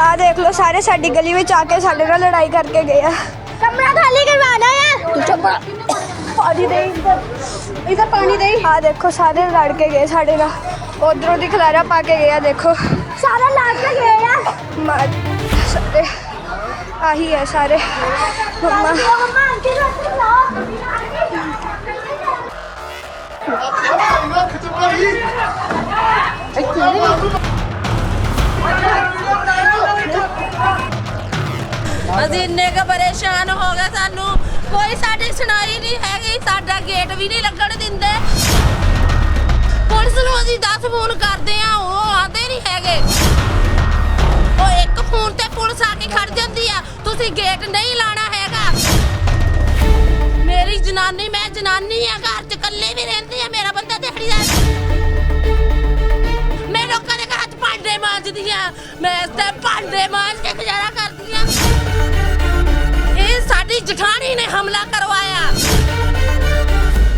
ਆ ਦੇਖ ਲਓ ਸਾਰੇ ਸਾਡੀ ਗਲੀ ਵਿੱਚ ਆ ਕੇ ਸਾਡੇ ਨਾਲ ਲੜਾਈ ਕਰਕੇ ਗਏ ਆ ਕਮਰਾ ਖਾਲੀ ਕਰਵਾਣਾ ਹੈ ਤੂੰ ਚੁੱਪ ਪਾਣੀ ਦੇ ਇਹਦਾ ਪਾਣੀ ਦੇ ਆ ਦੇਖੋ ਸਾਰੇ ਲੜ ਕੇ ਗਏ ਸਾਡੇ ਨਾਲ ਉਧਰੋਂ ਦੀ ਖਲਾਰਾ ਪਾ ਕੇ ਗਏ ਆ ਦੇਖੋ ਸਾਰਾ ਲਾ ਕੇ ਗਏ ਆ ਮਾਰ ਸਾਰੇ ਆਹੀ ਹੈ ਸਾਰੇ ਮੰਮਾ ਮੰਮਾ ਅੰਕੇ ਰੱਖ ਲਾ ਅਸੀਂ ਇੰਨੇ ਕ ਪਰੇਸ਼ਾਨ ਹੋ ਗਏ ਸਾਨੂੰ। ਕੋਈ ਸਾਡੀ ਸੁਣਾਈ ਨਹੀਂ ਹੈਗੀ, ਸਾਡਾ ਗੇਟ ਵੀ ਨਹੀਂ ਲੱਗਣ ਦਿੰਦੇ। ਪੁਲਿਸ ਨੂੰ ਅਸੀਂ 10 ਫੋਨ ਕਰਦੇ ਆ ਉਹ ਆਉਂਦੇ ਨਹੀਂ ਹੈਗੇ। ਉਹ ਇੱਕ ਫੋਨ ਤੇ ਪੁਲਿਸ ਆ ਕੇ ਖੜ ਜਾਂਦੀ ਆ। ਤੁਸੀਂ ਗੇਟ ਨਹੀਂ ਲਾਣਾ ਹੈਗਾ। ਮੇਰੀ ਜਨਾਨੀ, ਮੈਂ ਜਨਾਨੀ ਆ, ਘਰ ਚ ਇਕੱਲੇ ਵੀ ਰਹਿੰਦੀ ਮਾਂਜਦੀ ਆ ਮੈਂ ਤੇ ਭਾਂਡੇ ਮਾਂਜ ਕੇ ਗੁਜ਼ਾਰਾ ਕਰਦੀ ਆ। ਇਹ ਸਾਡੀ ਜਠਾਣੀ ਨੇ ਹਮਲਾ ਕਰਵਾਇਆ।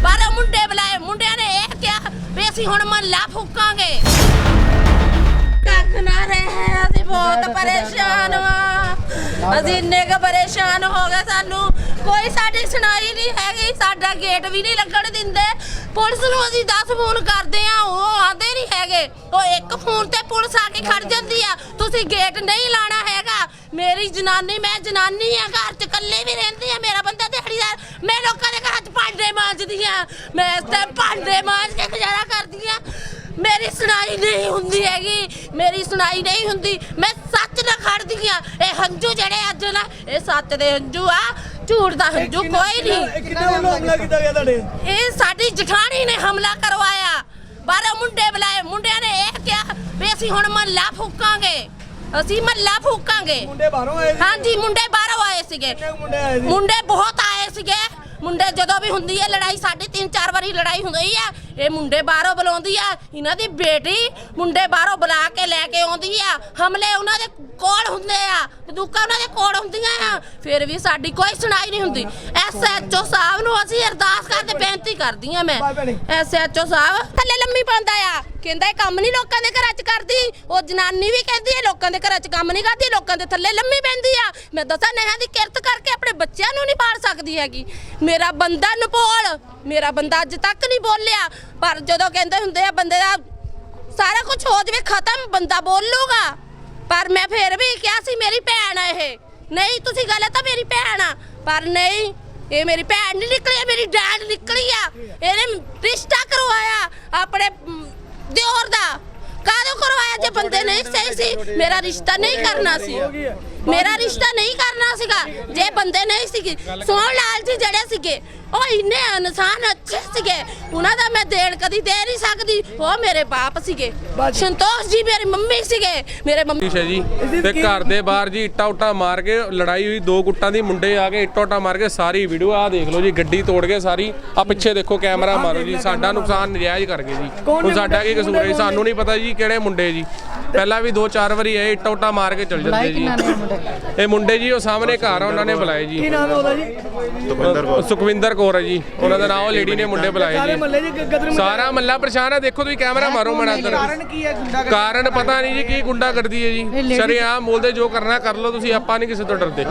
ਬਾਰੇ ਮੁੰਡੇ ਬੁਲਾਏ। ਮੁੰਡਿਆਂ ਨੇ ਇਹ ਕਿਹਾ ਵੀ ਅਸੀਂ ਹੁਣ ਮਹੱਲਾ ਫੂਕਾਂਗੇ। ਕੱਖ ਨਾ ਰਹੇ ਅਸੀਂ ਬਹੁਤ ਪਰੇਸ਼ਾਨ ਵਾਂ। ਅਸੀਂ ਇੰਨੇ ਕ ਪਰੇਸ਼ਾਨ ਹੋ ਗਏ ਸਾਨੂੰ। ਕੋਈ ਸਾਡੀ ਸੁਣਾਈ ਨਹੀਂ ਹੈਗੀ ਸਾਡਾ ਗੇਟ ਵੀ ਨਹੀਂ ਲੱਗਣ ਦਿੰਦੇ। ਪੁਲਿਸ ਨੂੰ ਅਸੀਂ 10 ਫੋਨ ਕਰਦੇ ਆ ਉਹ ਆਉਂਦੇ ਨਹੀਂ ਹੈਗੇ। ਉਹ ਇੱਕ ਫੋਨ ਤੇ ਪੁਲਿਸ ਆ ਕੇ ਖੜ ਜਾਂਦੀ ਆ। ਤੁਸੀਂ ਗੇਟ ਨਹੀਂ ਲਾਣਾ ਹੈਗਾ। ਮੇਰੀ ਜਨਾਨੀ ਮੈਂ ਜਨਾਨੀ ਆ ਘਰ ਚ ਇਕੱਲੇ ਵੀ ਰਹਿੰਦੀ ਆ। ਮੇਰਾ ਬੰਦਾ ਦਿਹਾੜੀਦਾਰ ਮੈਂ ਲੋਕਾਂ ਦੇ ਘਰਾਂ ਚ ਭਾਂਡੇ ਮਾਂਜਦੀ ਆ। ਮੈਂ ਤੇ ਭਾਂਡੇ ਮਾਂਜ ਕੇ ਗੁਜ਼ਾਰਾ ਕਰਦੀ ਆ। ਮੇਰੀ ਸੁਣਾਈ ਨਹੀਂ ਹੁੰਦੀ ਹੈਗੀ ਮੇਰੀ ਸੁਣਾਈ ਨਹੀਂ ਹੁੰਦੀ। ਮੈਂ ਸੱਚ ਨਾਲ ਖੜਦੀ ਆ। ਇਹ ਹੰਝੂ ਜਿਹੜੇ ਅੱਜ ਨਾ ਇਹ ਸੱਚ ਦੇ ਹੰਝੂ ਆ ਝੂਠ ਦਾ ਹੰਝੂ ਕੋਈ ਨਹੀਂ। ਕਿੰਨੇ ਵੱਲੋਂ ਹਮਲਾ ਕੀਤਾ ਗਿਆ ਤੁਹਾਡੇ? ਇਹ ਸਾਡੀ ਜਠਾਣੀ ਨੇ ਹਮਲਾ ਕਰਵਾਇਆ। ਬਾਰੇ ਮੁੰਡੇ ਬੁਲਾਏ। ਮੁੰਡਿਆਂ ਨੇ ਇਹ ਕਿਹਾ ਵੀ ਅਸੀਂ ਹੁਣ ਮਹੱਲਾ ਫੂਕਾਂਗੇ। ਅਸੀਂ ਮਹੱਲਾ ਫੂਕਾਂਗੇ। ਮੁੰਡੇ ਬਾਹਰੋਂ ਆਏ ਹਾਂਜੀ ਮੁੰਡੇ ਬਾਹਰੋਂ ਆਏ ਸੀਗੇ। ਮੁੰਡੇ ਆਏ ਸੀ? ਮੁੰਡੇ ਬਹੁਤ ਆਏ ਸੀਗੇ। ਮੁੰਡੇ ਜਦੋਂ ਵੀ ਹੁੰਦੀ ਹੈ ਲੜਾਈ ਸਾਡੀ ਤਿੰਨ ਚਾਰ ਵਾਰੀ ਲੜਾਈ ਹੁੰਦੀ ਆ। ਇਹ ਮੁੰਡੇ ਬਾਹਰੋਂ ਬੁਲਾਉਂਦੀ ਆ ਇਹਨਾਂ ਦੀ ਬੇਟੀ ਮੁੰਡੇ ਬਾਹਰੋਂ ਬੁਲਾ ਕੇ ਲੈ ਕੇ ਆਉਂਦੀ ਆ। ਹਮਲੇ ਉਹਨਾਂ ਦੇ ਕੋਲ ਹੁੰਦੇ ਆ ਬੰਦੂਕਾਂ ਉਹਨਾਂ ਦੇ ਕੋਲ ਹੁੰਦੀਆਂ ਆ। ਫਿਰ ਵੀ ਸਾਡੀ ਕੋਈ ਸੁਣਾਈ ਨਹੀਂ ਹੁੰਦੀ। ਐਸਐਚਓ ਸਾਹਿਬ ਨੂੰ ਅਸੀਂ ਅਰਦਾਸ ਕਰਦੇ ਬੇਨਤੀ ਕਰਦੀਆਂ ਮੈਂ। ਬਾਏ ਭੈਣੇ। ਐਸਐਚਓ ਸਾਹਿਬ ਥੱਲੇ ਲੰਮੀ ਪਾਉਂਦਾ ਆ। ਕਹਿੰਦਾ ਇਹ ਕੰਮ ਨਹੀਂ ਲੋਕਾਂ ਦੇ ਘਰਾਂ 'ਚ ਕਰਦੀ। ਉਹ ਜਨਾਨੀ ਵੀ ਕਹਿੰਦੀ ਹੈ ਲੋਕਾਂ ਦੇ ਘਰਾਂ 'ਚ ਕੰਮ ਨਹੀਂ ਕਰਦੀ ਲੋਕਾਂ ਦੇ ਥੱਲੇ ਲੰਮੀ ਪੈਂਦੀ ਆ। ਮੈਂ ਦੱਸਾਂ ਨਹਿਾਂ ਦੀ ਕਿਰਤ ਕਰਕੇ ਆਪਣੇ ਬੱਚਿਆਂ ਨੂੰ ਨਹੀਂ ਪਾਲ ਸਕਦੀ ਹੈਗੀ। ਮੇਰਾ ਬੰਦਾ ਨਪੋਲ ਮੇਰਾ ਬੰਦਾ ਅੱਜ ਤੱਕ ਨਹੀਂ ਬੋਲਿਆ। ਪਰ ਜਦੋਂ ਕਹਿੰਦੇ ਹੁੰਦੇ ਆ, ਬੰਦੇ ਦਾ ਸਾਰਾ ਕੁਝ ਹੋ ਜਵੇ, ਖਤਮ, ਬੰਦਾ ਬੋਲੂਗਾ ਪਰ ਮੈਂ ਫੇਰ ਵੀ ਕਿਹਾ ਸੀ, ਮੇਰੀ ਭੈਣ ਆ ਇਹ। ਨਹੀਂ, ਤੁਸੀਂ ਗਲਤ ਆ, ਮੇਰੀ ਭੈਣ ਆ। ਪਰ ਨਹੀਂ, ਇਹ ਮੇਰੀ ਭੈਣ ਨਹੀਂ ਨਿਕਲੀ, ਇਹ ਮੇਰੀ ਡੈਡ ਨਿਕਲੀ ਆ। ਇਹਨੇ ਰਿਸ਼ਤਾ ਕਰਵਾਇਆ ਆਪਣੇ ਦਿਓਰ ਦਾ। ਕਾਹਦੋਂ ਕਰਵਾਇਆ ਜੇ ਬੰਦੇ ਨਹੀਂ ਸਹੀ ਸੀ? ਮੇਰਾ ਰਿਸ਼ਤਾ ਨਹੀਂ ਕਰਨਾ ਸੀ। ਮੇਰਾ ਰਿਸ਼ਤਾ ਨਹੀਂ ਕਰਨਾ ਸੀਗਾ। ਜੇ ਬੰਦੇ ਨਹੀਂ ਸੀਗੇ, ਸੋਹਣ ਲਾਲ ਜੀ ਜਿਹੜੇ ਸੀਗੇ, ਉਹ ਇੰਨੇ ਇਨਸਾਨ ਅੱਛੇ ਸੀਗੇ ਉਹਨਾਂ ਦਾ ਮੈਂ ਦੇਣ ਕਦੀ ਦੇ ਨਹੀਂ ਸਕਦੀ। ਉਹ ਮੇਰੇ ਬਾਪ ਸੀਗੇ। ਸੰਤੋਸ਼ ਜੀ ਮੇਰੀ ਮੰਮੀ ਸੀਗੇ। ਮੇਰੇ ਮੰਮੀ ਹੈ ਜੀ ਤੇ ਘਰ ਦੇ ਬਾਹਰ ਜੀ ਇੱਟਾ ਉੱਟਾ ਮਾਰ ਕੇ ਲੜਾਈ ਹੋਈ। ਦੋ ਗੁੱਟਾਂ ਦੀ ਮੁੰਡੇ ਆ ਕੇ ਇੱਟਾ ਉੱਟਾ ਮਾਰ ਕੇ ਸਾਰੀ ਵੀਡੀਓ ਆ ਦੇਖ ਲਓ ਜੀ ਗੱਡੀ ਤੋੜ ਕੇ ਸਾਰੀ। ਆ ਪਿੱਛੇ ਦੇਖੋ ਕੈਮਰਾ ਮਾਰੋ ਜੀ ਸਾਡਾ ਨੁਕਸਾਨ ਨਜਾਇਜ਼ ਕਰ ਗਏ ਜੀ। ਹੁਣ ਸਾਡਾ ਕੀ ਕਸੂਰ ਹੈ ਜੀ? ਸਾਨੂੰ ਨਹੀਂ ਪਤਾ ਜੀ ਕਿਹੜੇ ਮੁੰਡੇ ਜੀ। ਪਹਿਲਾਂ ਵੀ ਦੋ ਚਾਰ ਵਾਰੀ ਇਹ ਇੱਟਾ ਉੱਟਾ ਮਾਰ ਕੇ ਚਲ ਜਾਂਦੇ ਜੀ। ਇਹ ਮੁੰਡੇ? ਜੀ ਉਹ ਸਾਹਮਣੇ ਘਰ ਆ ਉਹਨਾਂ ਨੇ ਬੁਲਾਏ ਜੀ। ਕੀ ਨਾਮ ਹੈ ਉਹਦਾ ਜੀ? ਸੁਖਵਿੰਦਰ ਕੌਰ। ਹੈ ਜੀ। ਉਹਨਾਂ ਦਾ ਨਾਮ ਉਹ ਲੇਡੀ ਨੇ ਮੁੰਡੇ ਬੁਲਾਏ ਸਾਰੇ ਜੀ ਮਹੱਲੇ ਸਾਰਾ ਮੱਲਾ ਪਰੇਸ਼ਾਨ ਹੈ ਦੇਖੋ ਤੁਸੀਂ ਕੈਮਰਾ ਮਾਰੋ ਮੜਾ ਅੰਦਰ ਕਾਰਨ ਕੀ ਹੈ ਗੁੰਡਾ ਕਾਰਨ ਪਤਾ ਨਹੀਂ ਜੀ ਕੀ ਗੁੰਡਾ ਕਰਦੀ ਹੈ ਜੀ। ਸ਼ਰੇਆਮ ਬੋਲਦੇ ਜੋ ਕਰਨਾ ਕਰ ਲਓ ਤੁਸੀਂ ਆਪਾਂ ਨਹੀਂ ਕਿਸੇ ਤੋਂ ਡਰਦੇ।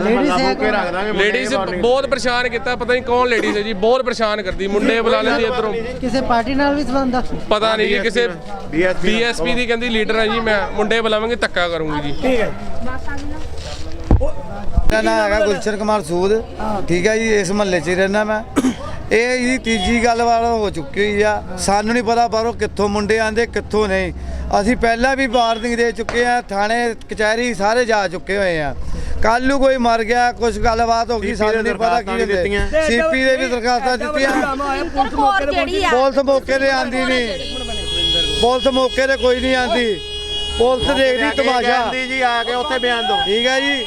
ਲੇਡੀਜ਼ ਬਹੁਤ ਪਰੇਸ਼ਾਨ ਕੀਤਾ ਪਤਾ ਨਹੀਂ ਕੌਣ ਲੇਡੀਜ਼ ਹੈ ਜੀ ਬਹੁਤ ਪਰੇਸ਼ਾਨ ਕਰਦੀ ਮੁੰਡੇ ਬੁਲਾ ਲੈਂਦੀ ਇਧਰੋਂ। ਕਿਸੇ ਪਾਰਟੀ ਨਾਲ ਵੀ ਸੰਬੰਧ ਆ। ਪਤਾ ਨਹੀਂ ਜੀ ਕਿਸੇ ਬੀਐਸਪੀ ਦੀ ਕਹਿੰਦੀ ਲੀਡਰ ਹੈ ਜੀ ਮੈਂ ਮੁੰਡੇ ਬੁਲਾਵਾਂਗੀ ਧੱਕਾ ਕਰੂੰਗੀ ਜੀ। ਠੀਕ ਹੈ। ਮੇਰਾ ਨਾਮ ਹੈਗਾ ਗੁਲਸ਼ਨ ਕੁਮਾਰ ਸੂਦ। ਠੀਕ ਹੈ ਜੀ ਇਸ ਮਹੱਲੇ 'ਚ ਹੀ ਰਹਿਣਾ ਮੈਂ। ਇਹ ਜੀ ਤੀਜੀ ਗੱਲਬਾਤ ਹੋ ਚੁੱਕੀ ਹੋਈ ਆ। ਸਾਨੂੰ ਨਹੀਂ ਪਤਾ ਬਾਹਰੋਂ ਕਿੱਥੋਂ ਮੁੰਡੇ ਆਂਦੇ ਕਿੱਥੋਂ ਨਹੀਂ। ਅਸੀਂ ਪਹਿਲਾਂ ਵੀ ਵਾਰਨਿੰਗ ਦੇ ਚੁੱਕੇ ਆ ਥਾਣੇ ਕਚਹਿਰੀ ਸਾਰੇ ਜਾ ਚੁੱਕੇ ਹੋਏ ਆ। ਕੱਲ ਨੂੰ ਕੋਈ ਮਰ ਗਿਆ ਕੁਝ ਗੱਲਬਾਤ ਹੋ ਗਈ ਸਾਨੂੰ ਨਹੀਂ ਪਤਾ ਕੀ ਹੁੰਦੇ ਸੀਪੀ ਦੇ ਵੀ ਦਰਖਾਸਤਾਂ ਦਿੱਤੀਆਂ। ਪੁਲਿਸ ਮੌਕੇ ਤੇ ਆਂਦੀ ਨਹੀਂ। ਪੁਲਿਸ ਮੌਕੇ ਤੇ ਕੋਈ ਨਹੀਂ ਆਂਦੀ। ਪੁਲਿਸ ਦੇਖਦੀ ਤਮਾਸ਼ਾ। ਜੀ ਆ ਕੇ ਉੱਥੇ ਬਿਆਨ ਦਿਓ। ਠੀਕ ਹੈ ਜੀ।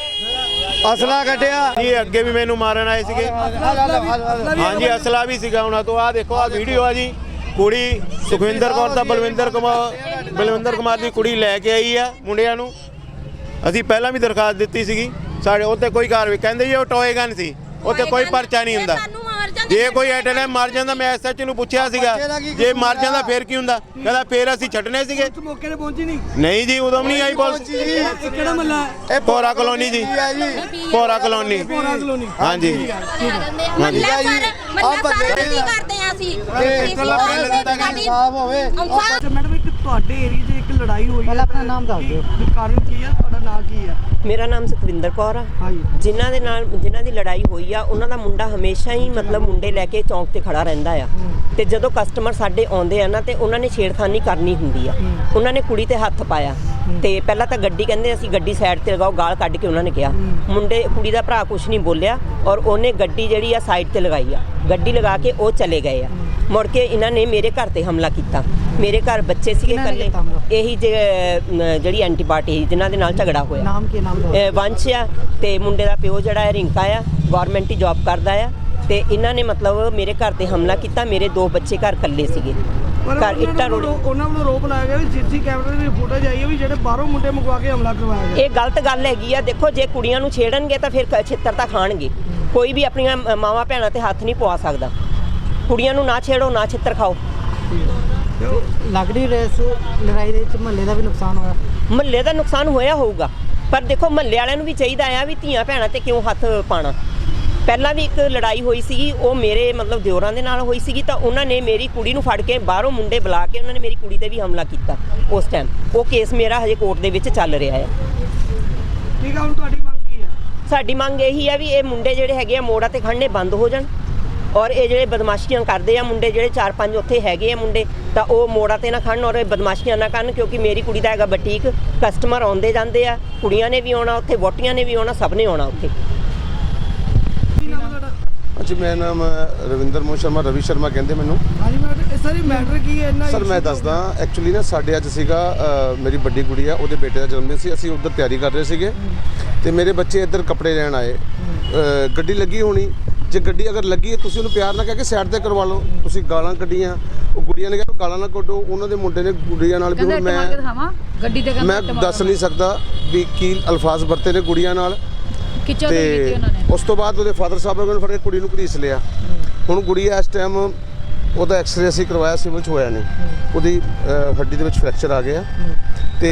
ਅਸਲਾ ਕੱਢਿਆ। ਜੀ ਅੱਗੇ ਵੀ ਮੈਨੂੰ ਮਾਰਨ ਆਏ ਸੀਗੇ। ਹਾਂਜੀ ਅਸਲਾ ਵੀ ਸੀਗਾ ਉਹਨਾਂ ਤੋਂ। ਆ ਦੇਖੋ ਆ ਵੀਡੀਓ ਆ ਜੀ। ਕੁੜੀ ਸੁਖਵਿੰਦਰ ਕੌਰ ਦਾ ਬਲਵਿੰਦਰ ਕੁਮਾਰ ਬਲਵਿੰਦਰ ਕੁਮਾਰ ਦੀ ਕੁੜੀ ਲੈ ਕੇ ਆਈ ਆ ਮੁੰਡਿਆਂ ਨੂੰ। ਅਸੀਂ ਪਹਿਲਾਂ ਵੀ ਦਰਖਾਸਤ ਦਿੱਤੀ ਸੀਗੀ। ਸਾਡੇ ਉੱਤੇ ਕੋਈ ਕਾਰਵਾਈ ਕਹਿੰਦੇ ਜੀ ਉਹ ਟੋਏ ਗਨ ਸੀ। ਉੱਤੇ ਕੋਈ ਪਰਚਾ ਨਹੀਂ ਹੁੰਦਾ। ਜਾਂਦੇ ਜੇ ਕੋਈ ਐਟਲੈਮ ਮਰ ਜਾਂਦਾ ਮੈਂ ਐਸਐਚ ਨੂੰ ਪੁੱਛਿਆ ਸੀਗਾ। ਬੱਚੇ ਦਾ ਕੀ ਜੇ ਮਰ ਕਸੂਰ ਜਾਂਦਾ ਆ? ਫੇਰ ਕੀ ਹੁੰਦਾ? ਕਹਿੰਦਾ ਫੇਰ ਅਸੀਂ ਛੱਡਨੇ ਸੀਗੇ। ਉਸ ਮੌਕੇ ਤੇ ਪਹੁੰਚੀ ਨਹੀਂ। ਨਹੀਂ ਜੀ ਉਦੋਂ ਵੀ ਨਹੀਂ ਆਈ ਪੁਲਿਸ। ਇਹ ਕਿਹੜਾ ਮੱਲਾ? ਹੈ ਇਹ ਭੋਰਾ ਕਲੋਨੀ ਜੀ। ਆ ਜੀ। ਭੋਰਾ ਕਲੋਨੀ। ਭੋਰਾ ਕਲੋਨੀ। ਹਾਂਜੀ। ਮੱਲਾ ਆਹ ਮੱਲਾ ਬੰਦੇ ਸਾਰੇ ਕੀ ਕਰਦੇ ਆ ਅਸੀਂ? ਇਹ ਇਤਲਾ ਪਹਿਲ ਦਿੱਤਾ ਕਿ ਇਨਸਾਫ ਹੋਵੇ। ਅੱਛਾ ਮੈਡਮ ਇੱਕ ਤੁਹਾਡੇ ਏਰੀਆ 'ਚ ਇੱਕ ਲੜਾਈ ਹੋਈ ਪਹਿਲਾਂ ਆਪਣਾ ਨਾਮ ਦੱਸ ਦਿਓ। ਕਾਰਨ ਕੀ ਹੈ? ਤੁਹਾਡਾ ਨਾਮ ਕੀ ਹੈ? ਮੇਰਾ ਨਾਮ ਸੁਖਵਿੰਦਰ ਕੌਰ ਆ। ਜਿਨ੍ਹਾਂ ਦੇ ਨਾਲ ਜਿਨ੍ਹਾਂ ਦੀ ਲੜਾਈ ਹੋਈ ਆ ਉਹਨਾਂ ਦਾ ਮੁੰਡਾ ਹਮੇਸ਼ਾ ਹੀ ਮਤਲਬ ਮੁੰਡੇ ਲੈ ਕੇ ਚੌਂਕ ਤੇ ਖੜਾ ਰਹਿੰਦਾ ਆ। ਤੇ ਜਦੋਂ ਕਸਟਮਰ ਸਾਡੇ ਆਉਂਦੇ ਆ ਨਾ ਤੇ ਉਹਨਾਂ ਨੇ ਛੇੜਖਾਨੀ ਕਰਨੀ ਹੁੰਦੀ ਆ। ਉਹਨਾਂ ਨੇ ਕੁੜੀ ਤੇ ਹੱਥ ਪਾਇਆ। ਤੇ ਪਹਿਲਾਂ ਤਾਂ ਗੱਡੀ ਕਹਿੰਦੇ ਅਸੀਂ ਗੱਡੀ ਸਾਈਡ ਤੇ ਲਗਾਓ ਗਾਲ ਕੱਢ ਕੇ ਉਹਨਾਂ ਨੇ ਕਿਹਾ। ਮੁੰਡੇ ਕੁੜੀ ਦਾ ਭਰਾ ਕੁਝ ਨਹੀਂ ਬੋਲਿਆ ਔਰ ਉਹਨੇ ਗੱਡੀ ਜਿਹੜੀ ਆ ਸਾਈਡ ਤੇ ਲਗਾਈ ਆ। ਗੱਡੀ ਲਗਾ ਕੇ ਉਹ ਚਲੇ ਗਏ ਆ। ਮੁੜ ਕੇ ਇਹਨਾਂ ਨੇ ਮੇਰੇ ਘਰ ਤੇ ਹਮਲਾ ਕੀਤਾ। ਮੇਰੇ ਘਰ ਬੱਚੇ ਸੀਗੇ ਇਕੱਲੇ? ਇਹੀ ਜਿਹੜੀ ਐਂਟੀ ਪਾਰਟੀ ਸੀ ਜਿਨ੍ਹਾਂ ਦੇ ਨਾਲ ਝਗੜਾ ਹੋਇਆ। ਨਾਮ ਕੀ ਨਾਮ ਦਾ ਵੰਸ਼ ਆ ਤੇ ਮੁੰਡੇ ਦਾ ਪਿਓ ਜਿਹੜਾ ਹੈ ਰਿੰਕਾ ਆ ਗਵਰਨਮੈਂਟ ਹੀ ਜੌਬ ਕਰਦਾ ਆ। ਤੇ ਇਹਨਾਂ ਨੇ ਮਤਲਬ ਮੇਰੇ ਘਰ ਤੇ ਹਮਲਾ ਕੀਤਾ। ਮੇਰੇ ਦੋ ਬੱਚੇ ਘਰ ਇਕੱਲੇ ਸੀਗੇ। ਘਰ ਇੱਟਾਂ ਰੋੜੀ ਉਹਨਾਂ ਵੱਲੋਂ ਰੋਪ ਲਾਇਆ ਗਿਆ ਵੀ ਸੀਸੀ ਕੈਮਰੇ ਦੀ ਫੁਟੇਜ ਆਈ ਹੈ ਵੀ ਜਿਹੜੇ ਬਾਹਰੋਂ ਮੁੰਡੇ ਮੰਗਵਾ ਕੇ ਹਮਲਾ ਕਰਵਾਇਆ ਗਿਆ। ਇਹ ਗਲਤ ਗੱਲ ਹੈਗੀ ਆ। ਦੇਖੋ ਜੇ ਕੁੜੀਆਂ ਨੂੰ ਛੇੜਨਗੇ ਤਾਂ ਫਿਰ ਛਿੱਤਰ ਤਾਂ ਖਾਣਗੇ। ਕੋਈ ਵੀ ਆਪਣੀਆਂ ਮਾਵਾਂ ਭੈਣਾਂ ਤੇ ਹੱਥ ਨਹੀਂ ਪਵਾ ਸਕਦਾ। ਕੁੜੀਆਂ ਨੂੰ ਨਾ ਛੇੜੋ ਨਾ ਛਿੱਤਰ ਖਾਓ। ਲੱਗ ਰਹੀ ਰੇਸ ਲੜਾਈ ਦੇ ਵਿੱਚ ਮਹੱਲੇ ਦਾ ਵੀ ਨੁਕਸਾਨ ਹੋਇਆ? ਮਹੱਲੇ ਦਾ ਨੁਕਸਾਨ ਹੋਇਆ ਹੋਊਗਾ। ਪਰ ਦੇਖੋ ਮਹੱਲੇ ਵਾਲਿਆਂ ਨੂੰ ਵੀ ਚਾਹੀਦਾ ਆ ਵੀ ਧੀਆਂ ਭੈਣਾਂ ਤੇ ਕਿਉਂ ਹੱਥ ਪਾਣਾ ਪਹਿਲਾਂ ਵੀ ਇੱਕ ਲੜਾਈ ਹੋਈ ਸੀਗੀ ਉਹ ਮੇਰੇ ਮਤਲਬ ਦਿਓਰਾਂ ਦੇ ਨਾਲ ਹੋਈ ਸੀਗੀ ਤਾਂ ਉਹਨਾਂ ਨੇ ਮੇਰੀ ਕੁੜੀ ਨੂੰ ਫੜ ਕੇ ਬਾਹਰੋਂ ਮੁੰਡੇ ਬੁਲਾ ਕੇ ਉਹਨਾਂ ਨੇ ਮੇਰੀ ਕੁੜੀ ਤੇ ਵੀ ਹਮਲਾ ਕੀਤਾ ਉਸ ਟਾਈਮ ਉਹ ਕੇਸ ਮੇਰਾ ਹਜੇ ਕੋਰਟ ਦੇ ਵਿੱਚ ਚੱਲ ਰਿਹਾ ਹੈ ਠੀਕ ਆ ਹੁਣ ਤੁਹਾਡੀ ਮੰਗ ਕੀ ਹੈ ਸਾਡੀ ਮੰਗ ਇਹੀ ਆ ਵੀ ਇਹ ਮੁੰਡੇ ਜਿਹੜੇ ਹੈਗੇ ਆ ਮੋੜਾ ਤੇ ਖੜਨੇ ਬੰਦ ਹੋ ਜਾਣ। ਔਰ ਇਹ ਜਿਹੜੇ ਬਦਮਾਸ਼ੀਆਂ ਕਰਦੇ ਆ ਮੁੰਡੇ ਜਿਹੜੇ ਚਾਰ ਪੰਜ ਉੱਥੇ ਹੈਗੇ ਆ ਮੁੰਡੇ ਤਾਂ ਉਹ ਮੋੜਾ ਤੇ ਨਾ ਖੜਨ ਔਰ ਇਹ ਬਦਮਾਸ਼ੀਆਂ ਨਾ ਕਰਨ ਕਿਉਂਕਿ ਮੇਰੀ ਕੁੜੀ ਦਾ ਹੈਗਾ ਬਟੀਕ ਕਸਟਮਰ ਆਉਂਦੇ ਜਾਂਦੇ ਆ ਕੁੜੀਆਂ ਨੇ ਵੀ ਆਉਣਾ ਉੱਥੇ ਵੋਟੀਆਂ ਨੇ ਵੀ ਆਉਣਾ ਸਭ ਨੇ ਆਉਣਾ ਉੱਥੇ। ਹਾਂਜੀ ਮੇਰਾ ਨਾਮ ਰਵਿੰਦਰ ਮੋਹਨ ਸ਼ਰਮਾ ਰਵੀ ਸ਼ਰਮਾ ਕਹਿੰਦੇ ਮੈਨੂੰ। ਹਾਂਜੀ ਮੈਂ ਇਹ ਸਾਰੀ ਮੈਟਰ ਕੀ ਹੈ? ਇੰਨਾ ਸਰ ਮੈਂ ਦੱਸਦਾ ਐਕਚੁਅਲੀ ਨਾ ਸਾਡੇ ਅੱਜ ਸੀਗਾ ਮੇਰੀ ਵੱਡੀ ਕੁੜੀ ਆ ਉਹਦੇ ਬੇਟੇ ਦਾ ਜਨਮ ਦਿਨ ਸੀ ਅਸੀਂ ਉੱਧਰ ਤਿਆਰੀ ਕਰ ਰਹੇ ਸੀਗੇ। ਤੇ ਮੇਰੇ ਬੱਚੇ ਇੱਧਰ ਕੱਪੜੇ ਲੈਣ ਆਏ। ਗੱਡੀ ਲੱਗੀ ਹੋਣੀ ਜੇ ਗੱਡੀ ਅਗਰ ਲੱਗੀ ਹੈ ਤੁਸੀਂ ਉਹਨੂੰ ਪਿਆਰ ਨਾਲ ਕਹਿ ਕੇ ਸਾਈਡ ਤੇ ਕਰਵਾ ਲਓ। ਤੁਸੀਂ ਗਾਲਾਂ ਕੱਢੀਆਂ। ਉਹ ਗੁੜੀਆਂ ਨੇ ਕਿਹਾ ਗਾਲਾਂ ਨਾ ਕੱਢੋ। ਉਹਨਾਂ ਦੇ ਮੁੰਡੇ ਨੇ ਗੁੜੀਆਂ ਨਾਲ ਵੀ ਹੁਣ ਮੈਂ ਗੱਡੀ ਤੇ ਮੈਂ ਦੱਸ ਨਹੀਂ ਸਕਦਾ ਵੀ ਕੀ ਅਲਫਾਜ਼ ਵਰਤੇ ਨੇ ਗੁੜੀਆਂ ਨਾਲ। ਤੇ ਉਸ ਤੋਂ ਬਾਅਦ ਉਹਦੇ ਫਾਦਰ ਸਾਹਿਬ ਨੇ ਫੜ ਕੇ ਕੁੜੀ ਨੂੰ ਘੜੀਸ ਲਿਆ। ਹੁਣ ਗੁੜੀ ਇਸ ਟਾਈਮ ਉਹਦਾ ਐਕਸ-ਰੇ ਅਸੀਂ ਕਰਵਾਇਆ ਸਿਵਲ ਚ ਹੋਇਆ ਨਹੀਂ। ਉਹਦੀ ਹੱਡੀ ਦੇ ਵਿੱਚ ਫ੍ਰੈਕਚਰ ਆ ਗਿਆ। ਤੇ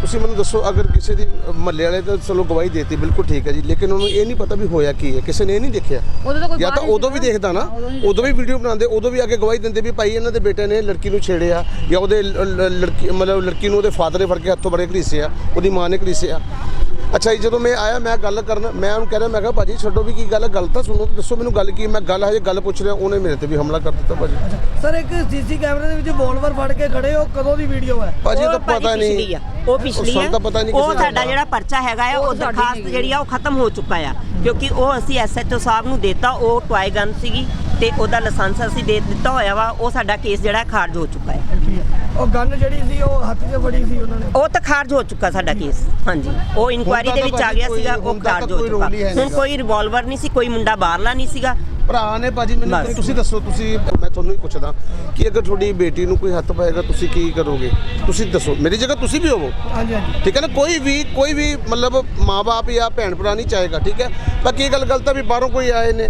ਤੁਸੀਂ ਮੈਨੂੰ ਦੱਸੋ ਅਗਰ ਕਿਸੇ ਦੀ ਮਹੱਲੇ ਵਾਲੇ ਤਾਂ ਚਲੋ ਗਵਾਹੀ ਦੇਤੀ ਬਿਲਕੁਲ ਠੀਕ ਹੈ ਜੀ ਲੇਕਿਨ ਉਹਨੂੰ ਇਹ ਨਹੀਂ ਪਤਾ ਵੀ ਹੋਇਆ ਕੀ ਹੈ ਕਿਸੇ ਨੇ ਇਹ ਨਹੀਂ ਦੇਖਿਆ। ਉਦੋਂ ਤਾਂ ਕੋਈ ਜਾਂ ਤਾਂ ਉਦੋਂ ਵੀ ਦੇਖਦਾ ਨਾ ਉਦੋਂ ਵੀ ਵੀਡੀਓ ਬਣਾਉਂਦੇ ਉਦੋਂ ਵੀ ਆ ਕੇ ਗਵਾਹੀ ਦਿੰਦੇ ਵੀ ਭਾਈ ਇਹਨਾਂ ਦੇ ਬੇਟੇ ਨੇ ਲੜਕੀ ਨੂੰ ਛੇੜਿਆ ਜਾਂ ਉਹਦੇ ਲੜਕੀ ਮਤਲਬ ਲੜਕੀ ਨੂੰ ਉਹਦੇ ਫਾਦਰ ਨੇ ਫੜ ਕੇ ਹੱਥੋਂ ਬੜੇ ਘੜੀਸਿਆ ਉਹਦੀ ਮਾਂ ਨੇ ਘੜੀਸਿਆ ਅੱਛਾ ਜੀ ਜਦੋਂ ਮੈਂ ਆਇਆ ਮੈਂ ਗੱਲ ਕਰਨ ਮੈਂ ਉਹਨੂੰ ਕਹਿ ਰਿਹਾ ਮੈਂ ਕਿਹਾ ਭਾਜੀ ਛੱਡੋ ਵੀ ਕੀ ਗੱਲ ਗੱਲ ਤਾਂ ਸੁਣੋ ਦੱਸੋ ਮੈਨੂੰ ਗੱਲ ਕੀ? ਮੈਂ ਗੱਲ ਹਜੇ ਗੱਲ ਪੁੱਛ ਰਿਹਾ ਉਹਨੇ ਮੇਰੇ ਤੇ ਵੀ ਹਮਲਾ ਕਰ ਦਿੱਤਾ ਭਾਜੀ। ਸਰ ਇੱਕ ਸੀਸੀ ਕੈਮਰੇ ਦੇ ਵਿੱਚ ਵੋਲਵਰ ਫੜ ਕੇ ਖੜੇ ਹੋ ਕਦੋਂ ਦੀ ਵੀਡੀਓ ਹੈ? ਭਾਜੀ ਇਹ ਉਹ ਤਾਂ ਭਾਜੀ ਪਤਾ ਪਿਛਲੀ ਨਹੀਂ। ਆ ਉਹ ਪਿਛਲੀ ਸਾਨੂੰ ਆ। ਤਾਂ ਪਤਾ ਨਹੀਂ ਉਹ ਕਿਸੇ ਦਾ ਸਾਡਾ ਜਿਹੜਾ ਪਰਚਾ ਹੈਗਾ ਆ ਉਹ ਦਰਖਾਸਤ ਜਿਹੜੀ ਆ ਉਹ ਖਤਮ ਹੋ ਚੁੱਕਾ ਆ। ਕਿਉਂਕਿ ਉਹ ਅਸੀਂ ਐਸਐਚਓ ਸਾਹਿਬ ਨੂੰ ਦਿੱਤਾ ਉਹ ਟੁਆਈ ਗਨ ਸੀਗੀ ਤੇ ਉਹਦਾ ਲਾਇਸੈਂਸ ਅਸੀਂ ਦੇ ਦਿੱਤਾ ਹੋਇਆ ਵਾ ਉਹ ਸਾਡਾ ਕੇਸ ਜਿਹੜਾ ਖਾਰਜ ਹੋ ਚੁੱਕਾ ਹੈ। ਉਹ ਗਨ ਜਿਹੜੀ ਸੀ ਉਹ ਹੱਥ 'ਚ ਫੜੀ ਸੀ ਉਹਨਾਂ ਨੇ? ਉਹ ਤਾਂ ਖਾਰਜ ਹੋ ਚੁੱਕਾ ਸਾਡਾ ਕੇਸ ਹਾਂਜੀ। ਉਹ ਇਨਕੁਆਇਰੀ ਦੇ ਵਿੱਚ ਆ ਗਿਆ ਸੀਗਾ ਉਹ ਖਾਰਜ ਹੋ ਕੋਈ ਚੁੱਕਾ। ਹੁਣ। ਕੋਈ ਰਿਵਾਲਵਰ ਨਹੀਂ ਸੀ ਕੋਈ ਮੁੰਡਾ ਬਾਹਰਲਾ ਨਹੀਂ ਸੀਗਾ। ਭਰਾ ਨੇ ਭਾਜੀ ਮੈਨੂੰ। ਤੁਸੀਂ ਦੱਸੋ ਤੁਸੀਂ ਤੁਹਾਨੂੰ ਹੀ ਪੁੱਛਦਾ ਕਿ ਅਗਰ ਤੁਹਾਡੀ ਬੇਟੀ ਨੂੰ ਕੋਈ ਹੱਥ ਪਾਏਗਾ ਤੁਸੀਂ ਕੀ ਕਰੋਗੇ? ਤੁਸੀਂ ਦੱਸੋ। ਮੇਰੀ ਜਗ੍ਹਾ ਤੁਸੀਂ ਵੀ ਹੋਵੋ। ਹਾਂਜੀ ਹਾਂਜੀ। ਠੀਕ ਹੈ ਨਾ? ਕੋਈ ਵੀ ਕੋਈ ਵੀ ਮਤਲਬ ਮਾਪੇ ਜਾਂ ਭੈਣ ਭਰਾ ਨਹੀਂ ਚਾਹੇਗਾ ਠੀਕ ਹੈ? ਬਾਕੀ ਇਹ ਗੱਲ ਗਲਤ ਹੈ ਵੀ ਬਾਹਰੋਂ ਕੋਈ ਆਏ ਨੇ।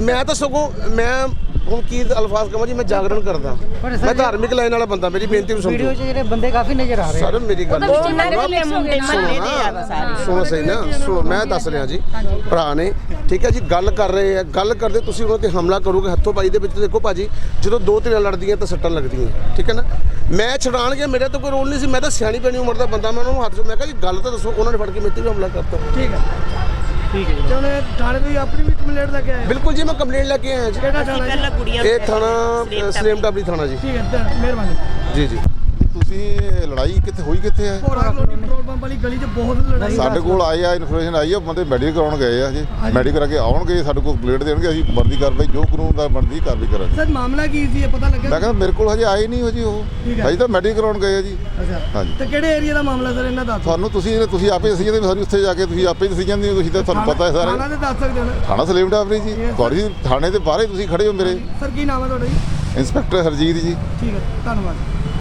ਮੈਂ ਤਾਂ ਸਗੋਂ ਮੈਂ ਹੁਣ ਕੀ ਅਲਫਾਜ਼ ਕਹਾਂ ਜੀ? ਮੈਂ ਜਾਗਰਣ ਕਰਦਾ। ਮੈਂ ਧਾਰਮਿਕ ਲਾਈਨ ਵਾਲਾ ਬੰਦਾ ਮੇਰੀ ਬੇਨਤੀ ਨੂੰ ਵੀਡੀਓ ਸਮਝੋ 'ਚ ਜਿਹੜੇ ਬੰਦੇ ਕਾਫੀ ਨਜ਼ਰ ਆ ਰਹੇ ਸਾਰੇ ਮੇਰੀ ਗੱਲ ਸੁਣੋ। ਸਹੀ ਨਾ ਸੁਣੋ ਮੈਂ ਦੱਸ ਰਿਹਾ ਜੀ ਭਰਾ ਨੇ ਠੀਕ ਹੈ ਜੀ ਗੱਲ ਕਰ ਰਹੇ ਆ ਗੱਲ ਕਰਦੇ ਤੁਸੀਂ ਉਹਨਾਂ ਤੇ ਹਮਲਾ ਕਰੋਗੇ ਹੱਥੋਂ ਪਾਈ ਦੇ ਵਿੱਚ ਦੇਖੋ ਭਾਜੀ ਜਦੋਂ ਦੋ ਧਿਰਾਂ ਲੜਦੀਆਂ ਤਾਂ ਸੱਟਾਂ ਲੱਗਦੀਆਂ ਠੀਕ ਹੈ ਨਾ? ਮੈਂ ਛਡਾਣ ਗਿਆ ਮੇਰਾ ਤਾਂ ਕੋਈ ਰੋਲ ਨਹੀਂ ਸੀ ਮੈਂ ਤਾਂ ਸਿਆਣੀ ਪੈਣੀ ਉਮਰ ਦਾ ਬੰਦਾ ਮੈਂ ਉਹਨਾਂ ਨੂੰ ਹੱਥ 'ਚ ਮੈਂ ਕਿਹਾ ਜੀ ਗੱਲ ਤਾਂ ਦੱਸੋ ਉਹਨਾਂ ਨੇ ਫੜ ਕੇ ਮੇਰੇ ਤੇ ਵੀ ਹਮਲਾ ਕਰਤਾ। ਠੀਕ ਹੈ। ਠੀਕ ਹੈ ਜੀ। ਉਹਨੇ ਥਾਣੇ ਤੋਂ ਹੀ ਆਪਣੀ ਵੀ ਕੰਪਲੇਂਟ ਲੈ ਕੇ ਆਏ ਬਿਲਕੁਲ ਜੀ ਮੈਂ ਕੰਪਲੇਂਟ ਲੈ ਕੇ ਆਇਆ ਜੀ। ਕਿਹੜਾ ਅਸੀਂ ਥਾਣਾ ਜੀ? ਪਹਿਲਾਂ ਕੁੜੀਆਂ ਇਹ ਥਾਣਾ ਸਲੇਮ ਡਾਬਲੀ ਥਾਣਾ ਜੀ। ਠੀਕ ਹੈ ਧੰਨ- ਮਿਹਰਬਾਨੀ। ਜੀ ਜੀ। ਇਹ ਲੜਾਈ ਕਿੱਥੇ ਹੋਈ ਕਿੱਥੇ ਹੈ? ਹੋਰਾ ਕਲੋਨੀ ਪੈਟਰੋਲ ਪੰਪ ਵਾਲੀ ਗਲੀ 'ਚ ਬਹੁਤ ਲੜਾਈ ਸਾਡੇ ਕੋਲ ਆਈ ਆ ਇਨਫੋਰਮੇਸ਼ਨ ਆਈ ਆ ਬੰਦੇ ਮੈਡੀਕਲ ਕਰਾਉਣ ਗਏ ਆ ਜੀ ਮੈਡੀਕਲ ਕਰਾ ਕੇ ਆਉਣਗੇ ਸਾਡੇ ਕੋਲ ਕੰਪਲੀਟ ਦੇਣਗੇ ਅਸੀਂ ਬਣਦੀ ਕਾਰਵਾਈ ਜੋ ਕਾਨੂੰਨ ਦਾ ਬਣਦੀ ਕਾਰਵਾਈ ਕਰਾਂਗੇ। ਸਰ ਮਾਮਲਾ ਕੀ ਸੀ ਇਹ ਪਤਾ ਮੈਂ ਲੱਗਿਆ ਕਹਿੰਦਾ ਮੇਰੇ ਕੋਲ ਹਜੇ ਆਏ ਨਹੀਂ ਹੋ ਜੀ ਉਹ। ਹੈ। ਹਜੇ ਤਾਂ ਮੈਡੀਕਲ ਕਰਾਉਣ ਗਏ ਆ ਜੀ। ਅੱਛਾ। ਹਾਂਜੀ। ਤੇ ਕਿਹੜੇ ਏਰੀਆ ਦਾ ਮਾਮਲਾ ਸਰ ਇਹਨਾਂ ਦੱਸ ਤੁਹਾਨੂੰ ਤੁਸੀਂ ਤੁਸੀਂ ਆਪੇ ਦੱਸੀ ਜਾਂਦੇ ਸਾਨੂੰ ਉੱਥੇ ਜਾ ਕੇ ਤੁਸੀਂ ਆਪੇ ਦੱਸੀ ਜਾਂਦੇ ਹੋ ਤੁਸੀਂ ਤਾਂ ਤੁਹਾਨੂੰ ਪਤਾ ਹੈ ਥਾਣਾ ਸਾਰਾ ਤੇ ਦੱਸ ਸਕਦੇ ਹੋ ਥਾਣਾ ਸਲੇਮ ਡਾਬਰੀ ਜੀ। ਤੁਹਾਡੀ ਥਾਣੇ ਦੇ ਬਾਹਰੇ ਤੁਸੀਂ ਖੜੇ ਹੋ ਮੇਰੇ। ਸਰ ਕੀ ਨਾਮ ਹੈ ਤੁਹਾਡਾ ਜੀ? ਇੰਸਪੈਕਟਰ ਹਰਜੀਤ ਜੀ। ਠੀਕ ਹੈ ਧੰਨਵਾਦ।